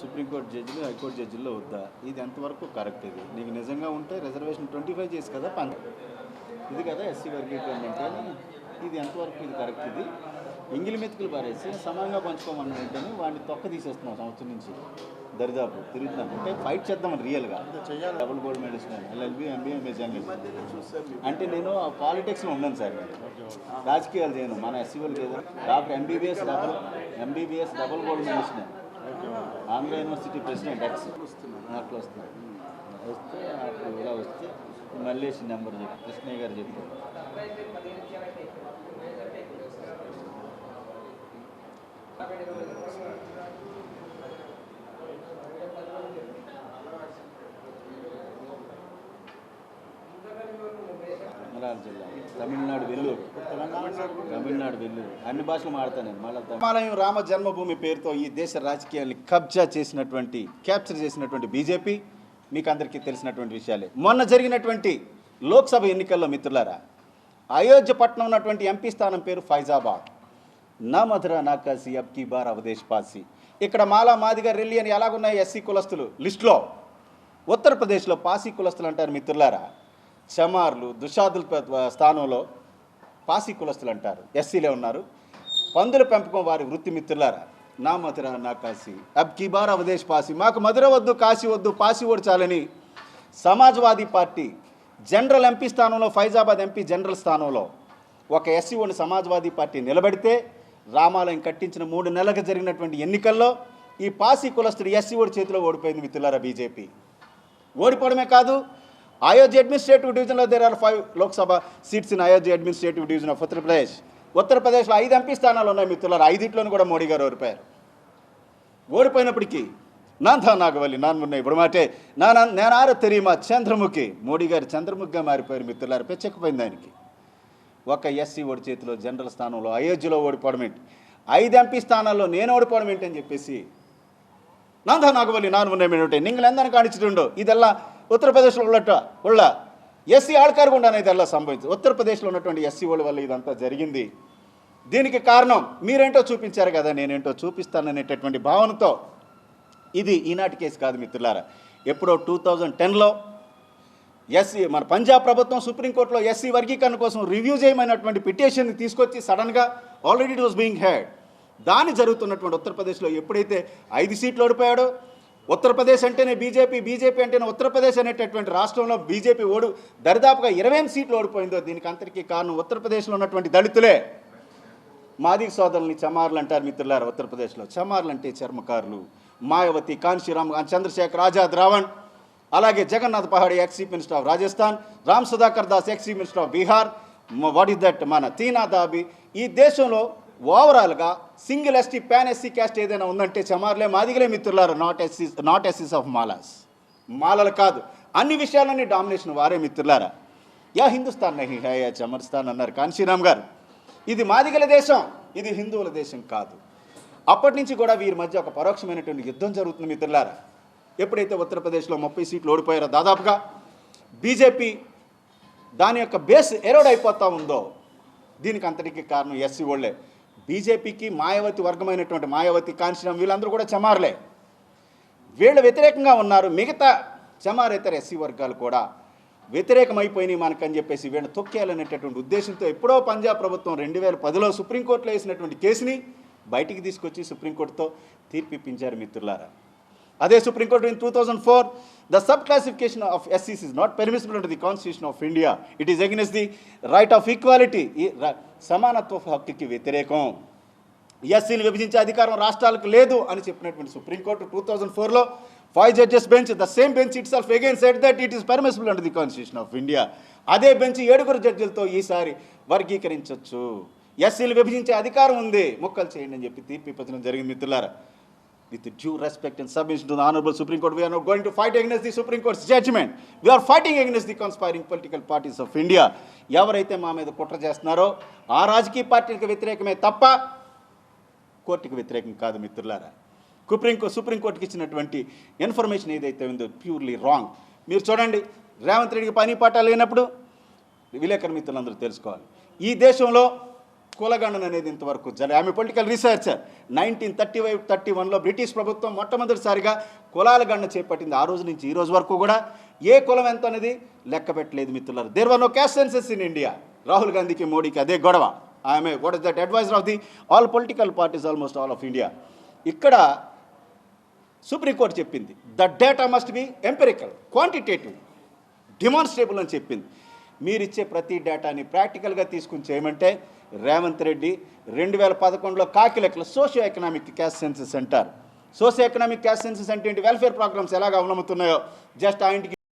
Supreme court జడ్జిలు high court జడ్జిల్లో వద్దా? ఇది ఎంతవరకు కరెక్ట్ ఇది? నీకు నిజంగా ఉంటే రిజర్వేషన్ ట్వంటీ ఫైవ్ చేసి కదా పన్. ఇది కదా ఎస్సీ వర్గీకరణ అంటే ఇది ఎంతవరకు ఇది కరెక్ట్ ఇది? ఎంగిలి మెతుకులు పారేసి సమానంగా పంచుకోమన్నట్టు వాడిని తొక్క తీసేస్తున్నాం సంవత్సరం నుంచి. దరిదాపు తిరుగుతున్నాం అంటే ఫైట్ చేద్దామని రియల్గా double gold medals LLB MBA journalist అంటే నేను పాలిటిక్స్లో ఉన్నాను సార్. రాజకీయాలు చేయను. మన ఎస్సీ వాళ్ళకి ఏదో doctor MBBS double MBBS double gold medalist నేను. ఆంధ్ర యూనివర్సిటీ ప్రెసిడెంట్ ఎక్స్ అట్లా వస్తుంది వస్తే అప్పుడు ఇలా వస్తే మల్లేష్ నెంబర్ చెప్పి కృష్ణయ్య గారు చెప్పారు అమరావతి జిల్లా తమిళనాడు వెల్లూరు. తమిళనాడు వెల్లూరు. అన్ని భాషలు మాడతాను మళ్ళీ రామాలయం రామ జన్మభూమి పేరుతో ఈ దేశ రాజకీయాల్ని కబ్జా చేసినటువంటి క్యాప్చర్ చేసినటువంటి బీజేపీ మీకు అందరికీ తెలిసినటువంటి విషయాలే. మొన్న జరిగినటువంటి లోక్సభ ఎన్నికల్లో మిత్రులారా అయోధ్య పట్నం ఉన్నటువంటి ఎంపీ స్థానం పేరు ఫైజాబాద్. నా మధుర నా కాశీ అబ్ కీ బార్ అవదేశ్ పాసి ఇక్కడ మాలా మాదిగా రెల్లి అని ఎలాగున్నాయి ఎస్సీ కులస్తులు? లిస్టులో. ఉత్తరప్రదేశ్లో పాసీ కులస్తులు అంటారు మిత్రులారా. షమార్లు దుషాదుల స్థానంలో పాసీ కులస్తులు అంటారు. ఎస్సీలే ఉన్నారు. పందుల పెంపకం వారి వృత్తి మిత్రులారా నా మధుర నా కాశీ. అబ్ కిబార్ అవదేశ్ పాసి. మాకు మధుర వద్దు కాశీ వద్దు పాసి ఓడి చాలని సమాజ్వాదీ పార్టీ జనరల్ ఎంపీ స్థానంలో ఫైజాబాద్ ఎంపీ జనరల్ స్థానంలో ఒక ఎస్సీ ఓని సమాజ్వాదీ పార్టీ నిలబెడితే రామాలయం కట్టించిన మూడు నెలలకు జరిగినటువంటి ఎన్నికల్లో ఈ పాసి కులస్తుడు ఎస్సీ ఓడి చేతిలో ఓడిపోయింది మిత్రులారా బీజేపీ. ఓడిపోవడమే కాదు అయోధ్య అడ్మినిస్ట్రేటివ్ డివిజన్లో there are five Lok Sabha seats in Ayodhya administrative division of Uttar Pradesh ఉత్తరప్రదేశ్లో ఐదు ఎంపీ స్థానాలు ఉన్నాయి మిత్రులారు. ఐదిట్లోనూ కూడా మోడీ గారు ఓడిపోయారు. ఓడిపోయినప్పటికీ నాందా నాగవల్లి నాన్న ఉన్నాయి. ఇప్పుడు మాటే నా నేనారో తెలియమా చంద్రముఖి మోడీ గారు చంద్రముఖిగా మారిపోయారు మిత్రులారు. పెచ్చకపోయింది దానికి ఒక ఎస్సీ ఓడి చేతిలో జనరల్ స్థానంలో అయోధ్యలో ఓడిపోవడం ఏంటి? ఐదు ఎంపీ స్థానాల్లో నేను ఓడిపోవడం ఏంటి అని చెప్పేసి నాన్న నాగవల్లి మీరు మున్న నింగల్ ఎందని కాణించుతుండో ఇదెల్లా ఉత్తరప్రదేశ్లో ఉన్నట్ట వాళ్ళ ఎస్సీ అనేది అలా సంభవించింది? ఉత్తరప్రదేశ్లో ఉన్నటువంటి ఎస్సీ వాళ్ళ వల్ల ఇదంతా జరిగింది. దీనికి కారణం మీరేంటో చూపించారు కదా నేనేంటో చూపిస్తాననేటటువంటి భావనతో ఇది ఈనాటి కేసు కాదు మిత్రులారా. ఎప్పుడో టూ థౌజండ్ టెన్లో ఎస్సీ మన పంజాబ్ ప్రభుత్వం సుప్రీంకోర్టులో ఎస్సీ వర్గీకరణ కోసం రివ్యూ చేయమైనటువంటి పిటిషన్ని తీసుకొచ్చి సడన్గా already it was being had దాని జరుగుతున్నటువంటి ఉత్తరప్రదేశ్లో ఎప్పుడైతే ఐదు సీట్లు ఓడిపోయాడో ఉత్తరప్రదేశ్ అంటేనే బీజేపీ బీజేపీ అంటేనే ఉత్తరప్రదేశ్ అనేటటువంటి రాష్ట్రంలో బీజేపీ ఓడు దరిదాపుగా ఇరవై సీట్లు ఓడిపోయిందో దీనికి అంతటికీ కారణం ఉత్తరప్రదేశ్లో ఉన్నటువంటి దళితులే. మాదిక సోదరుల్ని చమార్లు అంటారు మిత్రులారు ఉత్తరప్రదేశ్లో. చమార్లు అంటే చర్మకారులు. మాయావతి కాన్శీరామ్ చంద్రశేఖర్ ఆజాద్ రావణ్. అలాగే Jagannath Pahadia ex chief minister of Rajasthan. Ram Sudhakar Das ex chief minister of Bihar. What is that మన తీనా దాబి. ఈ దేశంలో ఓవరాల్గా single ST pan SC caste ఏదైనా ఉందంటే చమార్లే మాదిగలే మిత్రులారు నాట్ ఎస్సీ నాట్ ఎస్సీస్ ఆఫ్ మాలాస్. మాలలు కాదు. అన్ని విషయాలన్నీ డామినేషన్ వారే మిత్రులారా. యా హిందుస్థాన్ నహి హై యా చమర్స్థాన్ అన్నారు కాన్శీరామ్ గారు. ఇది మాదిగల దేశం ఇది హిందువుల దేశం కాదు. అప్పటి నుంచి కూడా వీరి మధ్య ఒక పరోక్షమైనటువంటి యుద్ధం జరుగుతుంది మిత్రులారా. ఎప్పుడైతే ఉత్తరప్రదేశ్లో ముప్పై సీట్లు ఓడిపోయారో దాదాపుగా బీజేపీ దాని యొక్క బేస్ ఎరోడ్ అయిపోతూ ఉందో దీనికి అంతటికి కారణం ఎస్సీ వాళ్ళే బీజేపీకి మాయావతి వర్గమైనటువంటి మాయావతి కాన్షీరామ్ వీళ్ళందరూ కూడా చమార్లే. వీళ్ళు వ్యతిరేకంగా ఉన్నారు. మిగతా చమారేతర ఎస్సీ వర్గాలు కూడా వ్యతిరేకమైపోయినాయి మనకని చెప్పేసి వీళ్ళని తొక్కేయాలనేటటువంటి ఉద్దేశంతో ఎప్పుడో పంజాబ్ ప్రభుత్వం రెండు వేల పదిలో సుప్రీంకోర్టులో వేసినటువంటి కేసుని బయటికి తీసుకొచ్చి సుప్రీంకోర్టుతో తీర్పిప్పించారు మిత్రులారా. అదే Supreme Court in two thousand four the sub classification of ఎస్సీస్ is not permissible and the constitution of India it is against the right of equality ఈ సమానత్వ హక్కుకి వ్యతిరేకం. ఎస్సీని విభజించే అధికారం రాష్ట్రాలకు లేదు అని చెప్పినటువంటి సుప్రీంకోర్టు టూ థౌజండ్ ఫోర్లో five judges bench the same bench itself again set that it is permissible under the constitution of India అదే బెంచ్ ఏడుగురు జడ్జిలతో ఈసారి వర్గీకరించవచ్చు ఎస్సీలు విభజించే అధికారం ఉంది. మొక్కలు చేయండి అని చెప్పి తీర్పు ఇప్పించడం జరిగింది మిత్రులారా. With due respect and submission to the Honorable Supreme Court, we are not going to fight against the Supreme Court's judgment. We are fighting against the conspiring political parties of India. ఎవరైతే మా మీద కుట్ర చేస్తున్నారో ఆ రాజకీయ పార్టీలకు వ్యతిరేకమే తప్ప కోర్టుకు వ్యతిరేకం కాదు మిత్రులారా సుప్రీం సుప్రీంకోర్టుకి ఇచ్చినటువంటి ఇన్ఫర్మేషన్ ఏదైతే ఉందో ప్యూర్లీ రాంగ్ మీరు చూడండి రేవంత్ రెడ్డికి పని పాట లేనప్పుడు విలేకరు మిత్రులందరూ తెలుసుకోవాలి ఈ దేశంలో కులగణన అనేది ఇంతవరకు జరి ఆమె political researcher nineteen thirty five thirty వన్లో బ్రిటిష్ ప్రభుత్వం మొట్టమొదటిసారిగా కులాల గణన చేపట్టింది. ఆ రోజు నుంచి ఈ రోజు వరకు కూడా ఏ కులం ఎంత అనేది లెక్క పెట్టలేదు మిత్రులారు. There were no caste census in India Rahul గాంధీకి మోడీకి అదే గొడవ. ఆమె what is that adviser of the all political parties almost all of India ఇక్కడ సుప్రీంకోర్టు చెప్పింది. The data must be empirical quantitative demonstrable అని చెప్పింది. మీరిచ్చే ప్రతి డేటాని ప్రాక్టికల్గా తీసుకుని చేయమంటే రేవంత్ రెడ్డి రెండు వేల పదకొండులో కాకి సోషియో ఎకనామిక్ క్యాష్ సెన్సెస్ అంటారు సోషియో ఎకనామిక్ క్యాష్ సెన్సెస్ అంటే ఏంటి? వెల్ఫేర్ ప్రోగ్రామ్స్ ఎలాగ అమలవుతున్నాయో జస్ట్ ఆ ఇంటికి